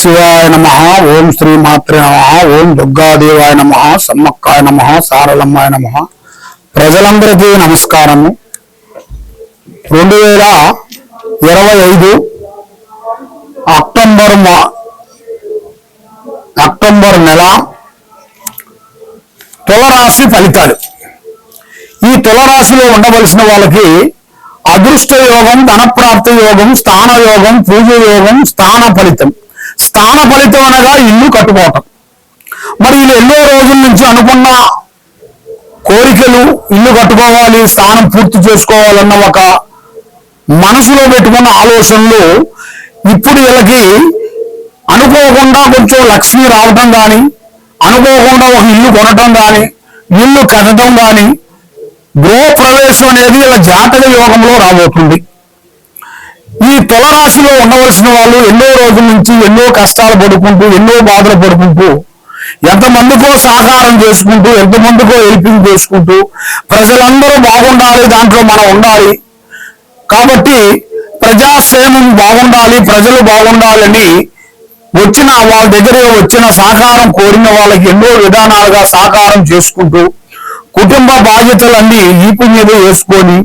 శివాయ నమ ఓం శ్రీ మాత్రే నమ ఓం దుర్గాదేవాయ నమ సమ్మక్కాయ నమ సారలమ్మాయ నమ. ప్రజలందరికీ నమస్కారము. రెండు వేల ఇరవై ఐదు అక్టోబర్ మా అక్టోబర్ నెల తులరాశి ఫలితాలు. ఈ తులరాశిలో ఉండవలసిన వాళ్ళకి అదృష్ట యోగం ధనప్రాప్తి యోగం స్థాన యోగం పూజ యోగం స్థాన ఫలితం. స్థాన ఫలితం అనగా ఇల్లు కట్టుకోవటం. మరి వీళ్ళు ఎన్నో రోజుల నుంచి అనుకున్న కోరికలు ఇల్లు కట్టుకోవాలి స్థానం పూర్తి చేసుకోవాలన్న ఒక మనసులో పెట్టుకున్న ఆలోచనలు ఇప్పుడు వీళ్ళకి అనుకోకుండా కొంచెం లక్ష్మి రావటం కానీ అనుకోకుండా ఒక ఇల్లు కొనటం కానీ ఇల్లు కట్టడం కానీ గృహప్రవేశం అనేది వీళ్ళ జాతక యోగంలో రాబోతుంది. ఈ తులరాశిలో ఉండవలసిన వాళ్ళు ఎన్నో రోజుల నుంచి ఎన్నో కష్టాలు పడుకుంటూ ఎన్నో బాధలు పడుకుంటూ ఎంతమందికో సహకారం చేసుకుంటూ ఎంతమందికో హెల్పింగ్ చేసుకుంటూ ప్రజలందరూ బాగుండాలి దాంట్లో మనం ఉండాలి. కాబట్టి ప్రజాక్షేమం బాగుండాలి ప్రజలు బాగుండాలని వచ్చిన వాళ్ళ దగ్గర వచ్చిన సహకారం కోరిన వాళ్ళకి ఎన్నో విధానాలుగా సహకారం చేసుకుంటూ కుటుంబ బాధ్యతలన్నీ ఈపు మీద వేసుకొని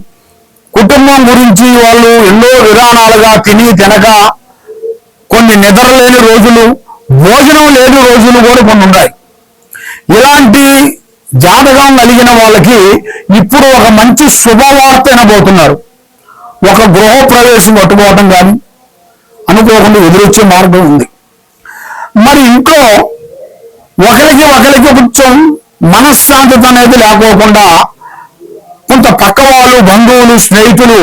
కుటుంబం గురించి వాళ్ళు ఎన్నో విధానాలుగా తిని తినక కొన్ని నిద్రలేని రోజులు భోజనం లేని రోజులు కూడా కొన్ని ఉన్నాయి ఇలాంటి జాతకం కలిగిన వాళ్ళకి ఇప్పుడు ఒక మంచి శుభవార్త వినబోతున్నారు. ఒక గృహ ప్రవేశం పట్టుకోవటం కానీ అనుకోకుండా ఎదురొచ్చే మార్గం ఉంది. మరి ఇంట్లో ఒకరికి ఒకరికి కొంచెం మనశ్శాంతత అనేది లేకోకుండా తర్వాత పక్క వాళ్ళు బంధువులు స్నేహితులు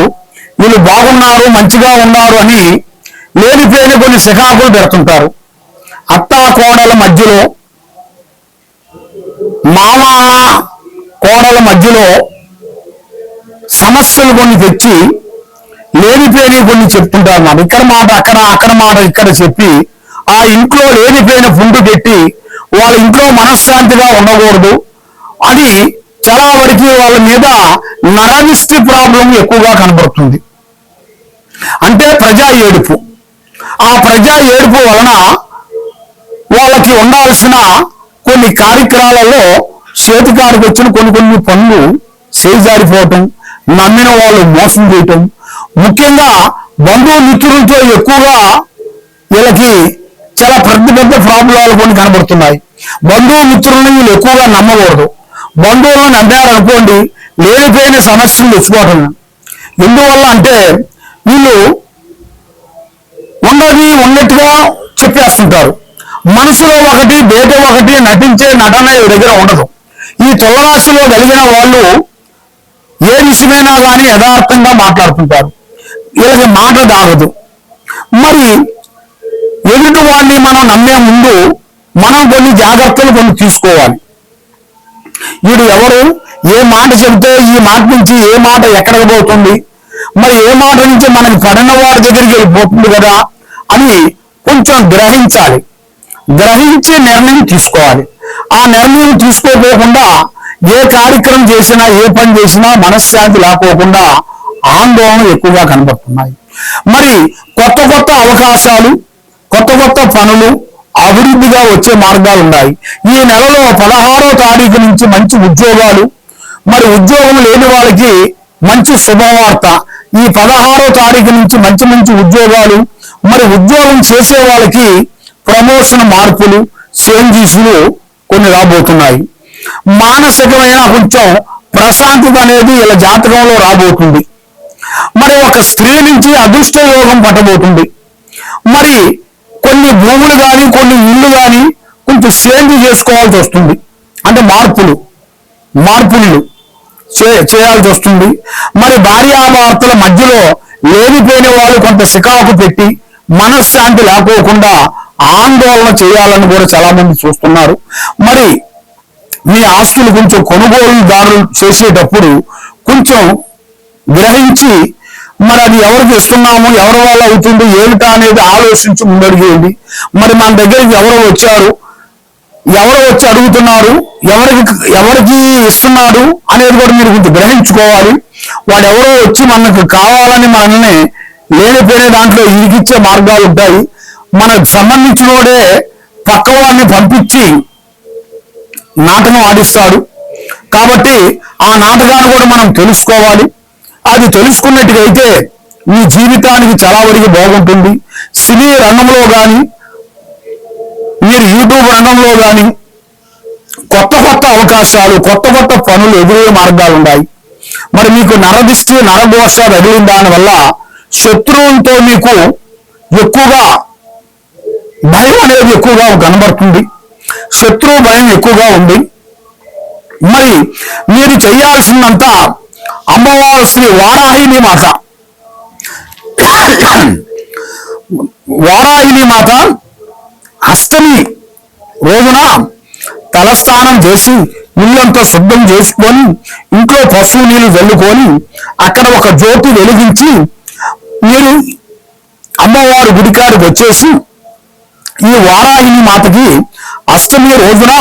వీళ్ళు బాగున్నారు మంచిగా ఉన్నారు అని లేనిపోయిన కొన్ని శిఖాకులు పెడుతుంటారు. అత్త కోడల మధ్యలో మామ కోడల మధ్యలో సమస్యలు కొన్ని తెచ్చి లేనిపోయిన కొన్ని చెప్తుంటారు మనం ఇక్కడ మాట అక్కడ అక్కడ మాట ఇక్కడ చెప్పి ఆ ఇంట్లో లేనిపోయిన ఫుడ్ పెట్టి వాళ్ళ ఇంట్లో మనశ్శాంతిగా ఉండకూడదు. అని చాలా వరకు వాళ్ళ మీద నరనిష్టి ప్రాబ్లం ఎక్కువగా కనబడుతుంది. అంటే ప్రజా ఏడుపు. ఆ ప్రజా ఏడుపు వలన వాళ్ళకి ఉండాల్సిన కొన్ని కార్యక్రమాలలో చేతికారికి వచ్చిన కొన్ని కొన్ని పనులు చేజారిపోవటం నమ్మిన వాళ్ళు మోసం చేయటం ముఖ్యంగా బంధువు మిత్రులతో ఎక్కువగా వీళ్ళకి చాలా పెద్ద పెద్ద ప్రాబ్లాలు కొన్ని కనబడుతున్నాయి. బంధువు మిత్రులను వీళ్ళు ఎక్కువగా నమ్మకూడదు. బంధువులను నమ్మారనుకోండి లేనిపోయిన సమస్యలు తెచ్చుకోవటం ఎందువల్ల అంటే వీళ్ళు ఉన్నది ఉన్నట్టుగా చెప్పేస్తుంటారు. మనసులో ఒకటి బయట ఒకటి నటించే నటన దగ్గర ఉండదు. ఈ తులరాశిలో కలిగిన వాళ్ళు ఏ విషయమైనా కానీ యథార్థంగా మాట్లాడుతుంటారు. వీళ్ళకి మాట దాగదు మరి ఎదుటి వాడిని మనం నమ్మే ముందు మనం కొన్ని జాగ్రత్తలు కొన్ని తీసుకోవాలి. వీడు ఎవరు? ఏ మాట చెబితే ఈ మాట నుంచి ఏ మాట ఎక్కడికి పోతుంది? మరి ఏ మాట నుంచి మనకి పడిన వారి దగ్గరికి వెళ్ళిపోతుంది కదా అని కొంచెం గ్రహించాలి. గ్రహించి నిర్ణయం తీసుకోవాలి. ఆ నిర్ణయం తీసుకోపోకుండా ఏ కార్యక్రమం చేసినా ఏ పని చేసినా మనశ్శాంతి లేకోకుండా ఆందోళన ఎక్కువగా కనబడుతున్నాయి. మరి కొత్త కొత్త అవకాశాలు కొత్త కొత్త పనులు అభివృద్ధిగా వచ్చే మార్గాలు ఉన్నాయి ఈ నెలలో పదహారో తారీఖు నుంచి మంచి ఉద్యోగాలు మరి ఉద్యోగం లేని వాళ్ళకి మంచి శుభవార్త. ఈ పదహారో తారీఖు నుంచి మంచి మంచి ఉద్యోగాలు మరి ఉద్యోగం చేసే వాళ్ళకి ప్రమోషన్ మార్పులు చేంజెస్లు కొన్ని రాబోతున్నాయి. మానసికమైన కొంచెం ప్రశాంతత అనేది ఇలా జాతకంలో రాబోతుంది. మరి ఒక స్త్రీ నుంచి అదృష్ట యోగం పట్టబోతుంది. మరి కొన్ని భూములు కానీ కొన్ని ఇల్లు కానీ కొంచెం చేంజ్ చేసుకోవాల్సి వస్తుంది. అంటే మార్పులు మార్పులు చే- చేయాల్సి వస్తుంది. మరి భార్యాభర్తల మధ్యలో లేనిపోయిన వాళ్ళు కొంత సికాకు పెట్టి మనశ్శాంతి లేకోకుండా ఆందోళన చేయాలని కూడా చాలా మంది చూస్తున్నారు. మరి మీ ఆస్తులు కొంచెం కొనుగోలుదారులు చేసేటప్పుడు కొంచెం గ్రహించి మరి అది ఎవరికి ఇస్తున్నాము? ఎవరి వల్ల అవుతుంది? ఏమిటా అనేది ఆలోచించి ముందడిగేయండి. మరి మన దగ్గరికి ఎవరు వచ్చారు? ఎవరు వచ్చి అడుగుతున్నారు? ఎవరికి ఎవరికి ఇస్తున్నారు అనేది కూడా మీరు కొంచెం గ్రహించుకోవాలి. వాడు ఎవరో వచ్చి మనకు కావాలని మనల్ని లేనిపోయిన దాంట్లో ఇరికిచ్చే మార్గాలు ఉంటాయి. మనకు సంబంధించినోడే పక్క వాడిని పంపించి నాటకం ఆడిస్తాడు. కాబట్టి ఆ నాటకాన్ని కూడా మనం తెలుసుకోవాలి. అది తెలుసుకున్నట్టుగైతే మీ జీవితానికి చాలా వరకు బాగుంటుంది. సినీ రంగంలో కానీ మీరు యూట్యూబ్ రంగంలో కానీ కొత్త కొత్త అవకాశాలు కొత్త కొత్త పనులు ఎదురయ్యే మార్గాలు ఉన్నాయి. మరి మీకు నరదిష్టి నరదోష తగిలిన దానివల్ల శత్రువులతో మీకు ఎక్కువగా భయం అనేది ఎక్కువగా కనబడుతుంది. శత్రువు భయం ఎక్కువగా ఉంది. మరి మీరు చేయాల్సిందంతా అమ్మవారు శ్రీ వారాహిని మాత. వారాహిని మాత అష్టమి రోజున తలస్నానం చేసి ఇల్లంతా శుద్ధం చేసుకొని ఇంట్లో పశువు నీళ్ళు చల్లుకొని అక్కడ ఒక జ్యోతి వెలిగించి మీరు అమ్మవారి గుడికాడికి వచ్చేసి ఈ వారాహిని మాతకి అష్టమి రోజున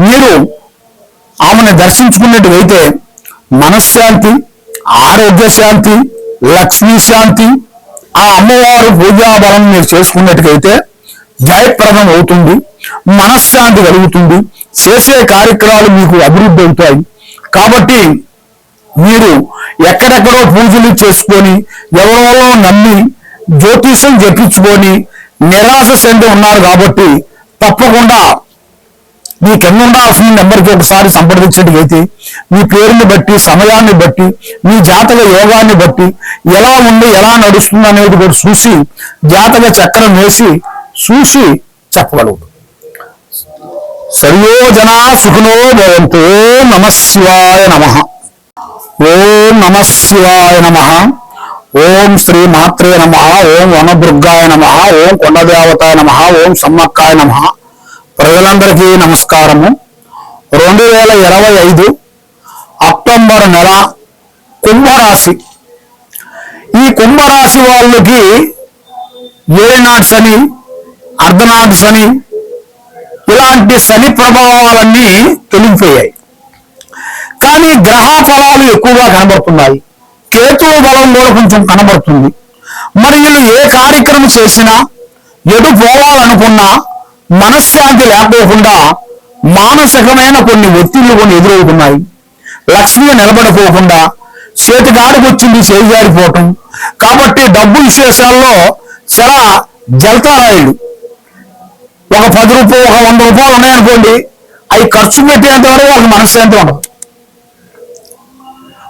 మీరు ఆమెను దర్శించుకున్నట్టు అయితే మనశ్శాంతి ఆరోగ్య శాంతి లక్ష్మీ శాంతి ఆ అమ్మవారు పూజాబలం మీరు చేసుకున్నట్టుకైతే జయప్రదం అవుతుంది మనశ్శాంతి కలుగుతుంది చేసే కార్యక్రమాలు మీకు అభివృద్ధి అవుతాయి. కాబట్టి మీరు ఎక్కడెక్కడో పూజలు చేసుకొని ఎవరెవరో నమ్మి జ్యోతిషం చెప్పించుకొని నిరాశ చెంది ఉన్నారు కాబట్టి తప్పకుండా మీ కింద ఉండాల్సిన నెంబర్కి ఒకసారి సంప్రదించినట్టయితే మీ పేరుని బట్టి సమయాన్ని బట్టి మీ జాతక యోగాన్ని బట్టి ఎలా ఉంది ఎలా నడుస్తుంది అనేది కూడా చూసి జాతక చక్రం వేసి చూసి చెప్పగలదు సర్వోజనా సుఖినో భవంతు నమ శివాయ నమ. ఓం నమ శివాయ నమ. ఓం శ్రీ మాత్రే నమ. ఓం వనదుర్గాయ నమ. ఓం కొండదేవతాయ నమ. ఓం సమ్మక్కాయ నమ. ప్రజలందరికీ నమస్కారము. రెండు వేల ఇరవై ఐదు అక్టోబర్ నెల కుంభరాశి. ఈ కుంభరాశి వాళ్ళకి ఏనాటి శని అర్ధనాటి శని ఇలాంటి శని ప్రభావాలన్నీ తొలగిపోయాయి. కానీ గ్రహ ఫలాలు ఎక్కువగా కనబడుతున్నాయి. కేతువు బలం కూడా కొంచెం కనబడుతుంది. మరి వీళ్ళు ఏ కార్యక్రమం చేసినా ఎటు పోవాలనుకున్నా మనశ్శాంతి లేకపోకుండా మానసికమైన కొన్ని ఒత్తిళ్ళు కొన్ని ఎదురవుతున్నాయి. లక్ష్మి నిలబడిపోకుండా చేతికాడికి వచ్చింది చేజారిపోవటం కాబట్టి డబ్బు విశేషాల్లో చాలా జలతారాయుడు. ఒక పది రూపాయలు ఒక వంద రూపాయలు ఉన్నాయనుకోండి అవి ఖర్చు పెట్టేంత వరకు వాళ్ళకి మనశ్శాంతి ఉండదు.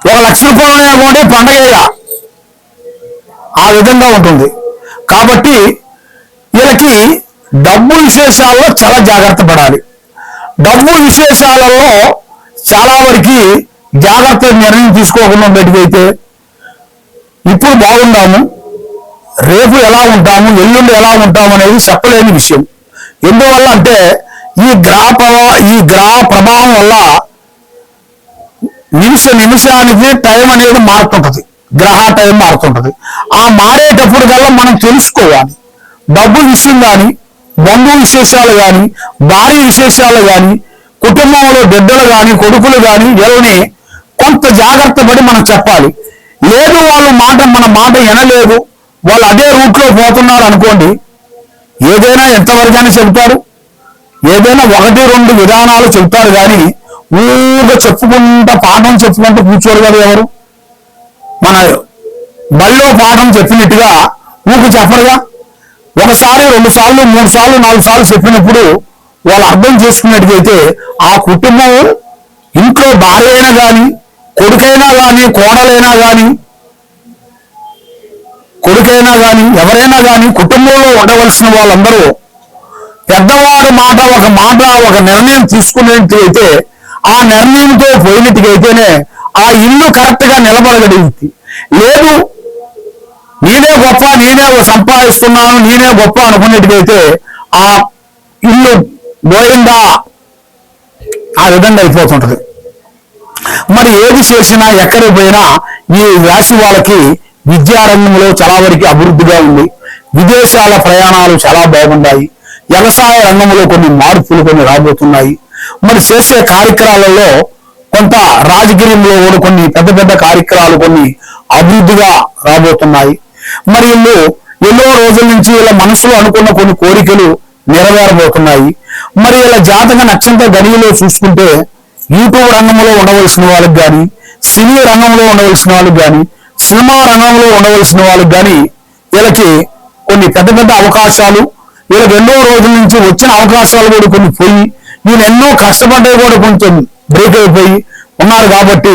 ఒక లక్ష రూపాయలు ఉన్నాయనుకోండి పండగ ఆ విధంగా ఉంటుంది. కాబట్టి వీళ్ళకి డబ్బు విశేషాల్లో చాలా జాగ్రత్త పడాలి. డబ్బు విశేషాలలో చాలా వరకు జాగ్రత్త నిర్ణయం తీసుకోకుండా ఉండేటికైతే ఇప్పుడు బాగుండాము. రేపు ఎలా ఉంటాము ఎల్లుండి ఎలా ఉంటాము అనేది చెప్పలేని విషయం. ఎందువల్ల అంటే ఈ గ్రహ ఈ గ్రహ ప్రభావం వల్ల నిమిష నిమిషానికి టైం అనేది మారుతుంటది. గ్రహ టైం మారుతుంటది. ఆ మారేటప్పుడు కల్లా మనం తెలుసుకోవాలి. డబ్బు విషయం కానీ బంధు విశేషాలు కానీ భార్య విశేషాలు కానీ కుటుంబంలో బిడ్డలు కానీ కొడుకులు కానీ వీళ్ళని కొంత జాగ్రత్త పడి మనం చెప్పాలి. లేదు వాళ్ళ మాట మన మాట వినలేదు వాళ్ళు అదే రూట్లో పోతున్నారు అనుకోండి ఏదైనా ఎంతవరకైనా చెబుతారు. ఏదైనా ఒకటి రెండు విధానాలు చెప్తారు కానీ ఊగా చెప్పుకుంటా పాఠం చెప్పుకుంటూ కూర్చోరు కదా ఎవరు? మన బళ్ళో పాఠం చెప్పినట్టుగా ఊకు చెప్పరుగా? ఒకసారి రెండు సార్లు మూడు సార్లు నాలుగు సార్లు చెప్పినప్పుడు వాళ్ళు అర్థం చేసుకున్నట్టుగైతే ఆ కుటుంబం ఇంట్లో భార్య అయినా కానీ కొడుకైనా కానీ కోడలైనా కానీ కొడుకైనా కానీ ఎవరైనా కానీ కుటుంబంలో ఉండవలసిన వాళ్ళందరూ పెద్దవాడు మాట ఒక మాట ఒక నిర్ణయం తీసుకునేట్టుగైతే ఆ నిర్ణయంతో పోయినట్టుగైతేనే ఆ ఇల్లు కరెక్ట్గా నిలబడగలిగింది లేదు నేనే గొప్ప నేనే సంపాదిస్తున్నాను నేనే గొప్ప అనుకున్నట్టుగైతే ఆ ఇల్లు గోయిందా ఆ విధంగా అయిపోతుంటది. మరి ఏది చేసినా ఎక్కడికి పోయినా ఈ రాశి వాళ్ళకి విద్యారంగంలో చాలా వరకు అభివృద్ధిగా ఉంది. విదేశాల ప్రయాణాలు చాలా బాగున్నాయి. వ్యవసాయ రంగంలో కొన్ని మార్పులు కొన్ని రాబోతున్నాయి. మరి చేసే కార్యక్రమాలలో కొంత రాజకీయంలో కూడా కొన్ని పెద్ద పెద్ద కార్యక్రమాలు కొన్ని అభివృద్ధిగా రాబోతున్నాయి. మరి వీళ్ళు ఎన్నో రోజుల నుంచి ఇలా మనసులో అనుకున్న కొన్ని కోరికలు నెరవేరబోతున్నాయి. మరి ఇలా జాతక నక్షత్ర గడియలో చూసుకుంటే యూట్యూబ్ రంగంలో ఉండవలసిన వాళ్ళకి కానీ సినీ రంగంలో ఉండవలసిన వాళ్ళకి కానీ సినిమా రంగంలో ఉండవలసిన వాళ్ళకి కానీ వీళ్ళకి కొన్ని పెద్ద పెద్ద అవకాశాలు వీళ్ళకి ఎన్నో రోజుల నుంచి వచ్చిన అవకాశాలు కూడా కొన్ని పోయి వీళ్ళు ఎన్నో కష్టపడ్డవి కూడా కొంచెం బ్రేక్ అయిపోయి ఉన్నారు కాబట్టి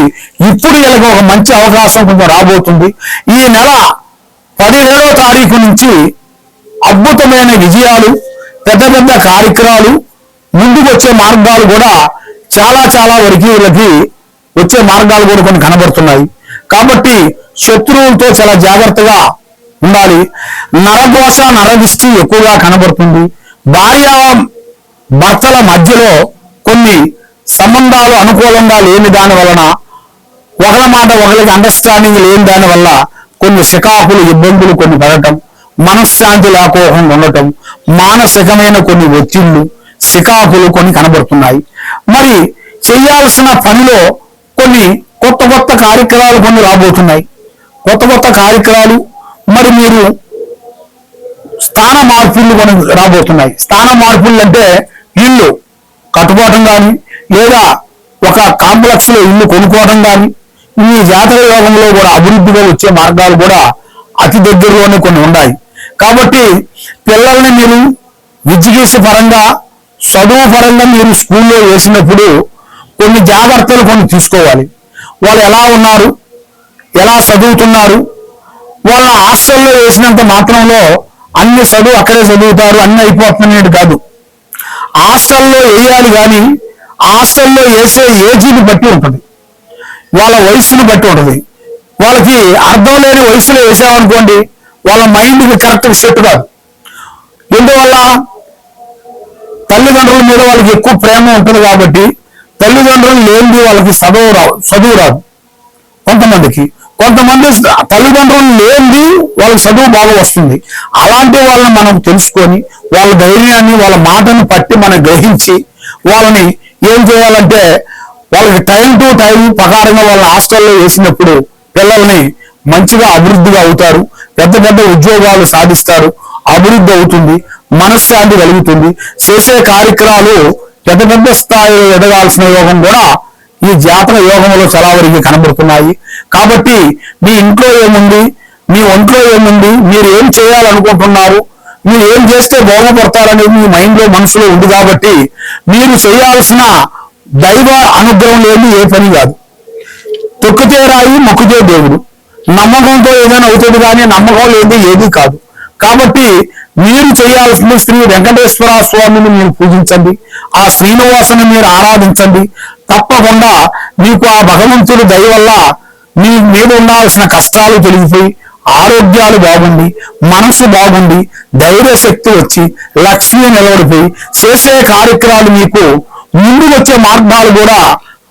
ఇప్పుడు వీళ్ళకి ఒక మంచి అవకాశం కొంచెం రాబోతుంది. ఈ నెల పదిహేడవ తారీఖు నుంచి అద్భుతమైన విజయాలు పెద్ద పెద్ద కార్యక్రమాలు ముందుకు వచ్చే మార్గాలు కూడా చాలా చాలా వరకు వీళ్ళకి వచ్చే మార్గాలు కూడా కొన్ని కనబడుతున్నాయి. కాబట్టి శత్రువులతో చాలా జాగ్రత్తగా ఉండాలి. నరఘోష నరదిష్టి ఎక్కువగా కనబడుతుంది. భార్య భర్తల మధ్యలో కొన్ని సంబంధాలు అనుకూలంగా లేని దాని వలన ఒకళ్ళ మాట ఒకరికి అండర్స్టాండింగ్ లేని దాని వల్ల కొన్ని శికాకులు ఇబ్బందులు కొన్ని పడటం మనశ్శాంతి లేకోకుండా ఉండటం మానసికమైన కొన్ని ఒత్తిళ్ళు శికాకులు కొన్ని కనబడుతున్నాయి. మరి చేయాల్సిన పనిలో కొన్ని కొత్త కొత్త కార్యక్రమాలు కొన్ని రాబోతున్నాయి. కొత్త కొత్త కార్యక్రమాలు మరి మీరు స్థాన మార్పులు కొన్ని రాబోతున్నాయి. స్థాన మార్పులు అంటే ఇల్లు కట్టుకోవటం కానీ లేదా ఒక కాంప్లెక్స్లో ఇల్లు కొనుక్కోవడం కానీ ఈ జాతర యోగంలో కూడా అభివృద్ధిగా వచ్చే మార్గాలు కూడా అతి దగ్గరలోనే కొన్ని ఉన్నాయి. కాబట్టి పిల్లల్ని మీరు విద్యకేసి పరంగా చదువు పరంగా మీరు స్కూల్లో వేసినప్పుడు కొన్ని జాగ్రత్తలు కొన్ని తీసుకోవాలి. వాళ్ళు ఎలా ఉన్నారు? ఎలా చదువుతున్నారు? వాళ్ళ హాస్టల్లో వేసినంత మాత్రంలో అన్ని చదువు అక్కడే చదువుతారు అన్ని అయిపోతున్నాయి కాదు. హాస్టల్లో వేయాలి కానీ హాస్టల్లో వేసే ఏజీని బట్టి ఉంటుంది. వాళ్ళ వయసును బట్టి ఉంటుంది. వాళ్ళకి అర్థం లేని వయసులో వేసామనుకోండి వాళ్ళ మైండ్కి కరెక్ట్ సెట్ కాదు. ఎందువల్ల? తల్లిదండ్రుల మీద వాళ్ళకి ఎక్కువ ప్రేమ ఉంటుంది కాబట్టి తల్లిదండ్రులు లేనిది వాళ్ళకి చదువు రావు చదువు రాదు. కొంతమందికి. కొంతమంది తల్లిదండ్రులు లేనిది వాళ్ళకి చదువు బాగా వస్తుంది. అలాంటి వాళ్ళని మనం తెలుసుకొని వాళ్ళ ధైర్యాన్ని వాళ్ళ మాటను పట్టి మనం గ్రహించి వాళ్ళని ఏం చేయాలంటే వాళ్ళకి టైం టు టైం ప్రకారంగా వాళ్ళ హాస్టల్లో వేసినప్పుడు పిల్లల్ని మంచిగా అభివృద్ధిగా అవుతారు. పెద్ద పెద్ద ఉద్యోగాలు సాధిస్తారు. అభివృద్ధి అవుతుంది. మనశ్శాంతి కలుగుతుంది. చేసే కార్యక్రమాలు పెద్ద పెద్ద స్థాయిలో ఎదగాల్సిన యోగం కూడా ఈ జాతర యోగంలో చాలా వరకు కనబడుతున్నాయి. కాబట్టి మీ ఇంట్లో ఏముంది? మీ ఒంట్లో ఏముంది? మీరు ఏం చేయాలనుకుంటున్నారు? మీరు ఏం చేస్తే బాగుపడతారనేది మీ మైండ్లో మనసులో ఉంది కాబట్టి మీరు చేయాల్సిన దైవ అనుగ్రహం లేని ఏ పని కాదు. తొక్కితే రాయి మొక్కితే దేవుడు. నమ్మకంతో ఏదైనా అవుతుంది కానీ నమ్మకం లేని ఏది కాదు. కాబట్టి మీరు చేయాల్సింది శ్రీ వెంకటేశ్వర స్వామిని మీరు పూజించండి ఆ శ్రీనివాసుని మీరు ఆరాధించండి. తప్పకుండా మీకు ఆ భగవంతుడి దయ వల్ల మీ మీద ఉండాల్సిన కష్టాలు తొలగిపోయి ఆరోగ్యాలు బాగుండి మనసు బాగుండి ధైర్య శక్తి వచ్చి లక్ష్మి నిలబడిపోయి చేసే కార్యక్రమాలు మీకు ముందు వచ్చే మార్గాలు కూడా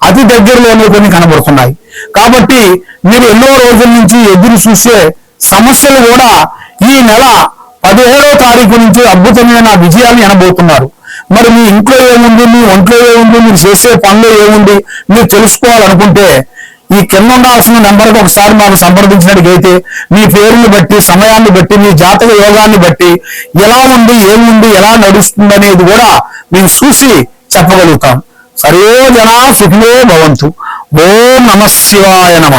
అతి దగ్గరలోనే కొన్ని కనబడుతున్నాయి. కాబట్టి మీరు ఎన్నో రోజుల నుంచి ఎదురు చూసే సమస్యలు కూడా ఈ నెల పదిహేడో తారీఖు నుంచి అద్భుతమైన విజయాన్ని అనబోతున్నారు. మరి మీ ఇంట్లో ఏముంది? మీ ఒంట్లో ఏముంది? మీరు చేసే పనులు ఏముంది? మీరు తెలుసుకోవాలనుకుంటే ఈ కింద ఉండాల్సిన నెంబర్కి ఒకసారి మాకు సంప్రదించినట్టుగైతే మీ పేరుని బట్టి సమయాన్ని బట్టి మీ జాతక యోగాన్ని బట్టి ఎలా ఉంది ఏముంది ఎలా నడుస్తుంది అనేది కూడా మేము చూసి చెప్పగలుగుతాం. సర్వోజన జనా సుఖినో భవంతు. ఓం నమ శివాయ నమ.